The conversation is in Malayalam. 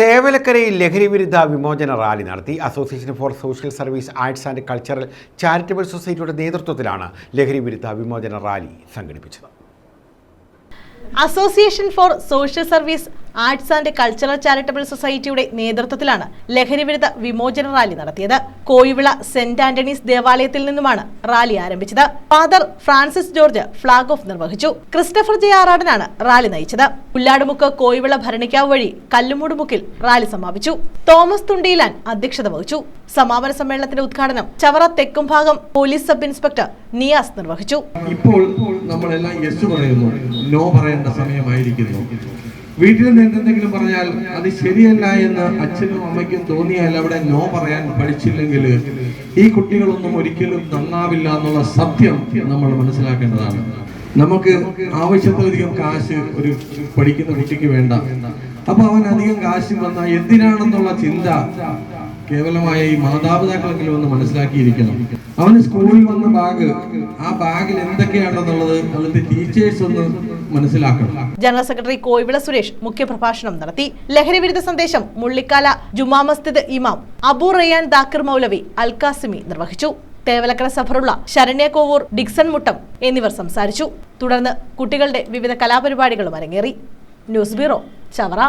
തേവലക്കരയിൽ ലഹരി വിരുദ്ധ വിമോചന റാലി നടത്തി. Association for social service arts and cultural charitable സൊസൈറ്റിയുടെ നേതൃത്വത്തിലാണ് ലഹരി വിരുദ്ധ വിമോചന റാലി സംഘടിപ്പിച്ചത്. Association for social service arts and cultural charitable സൊസൈറ്റിയുടെ നേതൃത്വത്തിലാണ് ലഹരിവിരുദ്ധ വിമോചന റാലി നടത്തിയത്. കോയിവിള സെന്റ് ആന്റണീസ് ദേവാലയത്തിൽ നിന്നുമാണ് റാലി ആരംഭിച്ചത്. Father Francis George flag off നിർവഹിച്ചു. ക്രിസ്റ്റഫർ ജെ ആറാടനാണ് റാലി നയിച്ചത്. പുല്ലാടുമുക്ക് കോയിവിള ഭരണിക്കാവ് വഴി കല്ലുമൂടുമുക്കിൽ റാലി സമാപിച്ചു. തോമസ് തുണ്ടിയിലാൻ അധ്യക്ഷത വഹിച്ചു. സമാപന സമ്മേളനത്തിന്റെ ഉദ്ഘാടനം ചവറ തെക്കും ഭാഗം പോലീസ് സബ് ഇൻസ്പെക്ടർ നിയാസ് നിർവഹിച്ചു. ഇപ്പോൾ നമ്മളെല്ലാം യെസ് പറയുന്നു. നോ പറയേണ്ട സമയമായിരിക്കുന്നു. വീട്ടിൽ നിന്ന് എന്തെങ്കിലും പറഞ്ഞാൽ അത് ശരിയല്ല എന്ന് അച്ഛനും അമ്മയ്ക്കും തോന്നിയാൽ അവിടെ നോ പറയാൻ പഠിച്ചില്ലെങ്കിൽ ഈ കുട്ടികളൊന്നും ഒരിക്കലും നന്നാവില്ല എന്നുള്ള സത്യം നമ്മൾ മനസ്സിലാക്കേണ്ടതാണ്. നമുക്ക് ആവശ്യത്തിലധികം കാശ് ഒരു പഠിക്കുന്ന കുട്ടിക്ക് വേണ്ട. അപ്പൊ അവൻ അധികം കാശ് വന്ന എന്തിനാണെന്നുള്ള ചിന്ത കേവലമായ മാതാപിതാക്കളെങ്കിലും ഒന്ന് മനസ്സിലാക്കിയിരിക്കണം. അവന് സ്കൂളിൽ വന്ന ബാഗ് ആ ബാഗിൽ എന്തൊക്കെയാണെന്നുള്ളത് അവിടുത്തെ ടീച്ചേഴ്സ് ഒന്ന് മനസ്സിലാക്കണം. ജനറൽ സെക്രട്ടറി കോയിവിള സുരേഷ് മുഖ്യപ്രഭാഷണം നടത്തി. ലഹരി വിരുദ്ധ സന്ദേശം മുള്ളിക്കാല ജുമാ മസ്ജിദ് ഇമാം അബു റയാൻ ദാക്കിർ മൗലവി അൽകാസിമി നിർവഹിച്ചു. തേവലക്കര സഫറുള്ള ശരണ്യ കോവൂർ ഡിക്സൺ മുട്ടം എന്നിവർ സംസാരിച്ചു. തുടർന്ന് കുട്ടികളുടെ വിവിധ കലാപരിപാടികളും അരങ്ങേറി. News bureau Chavara.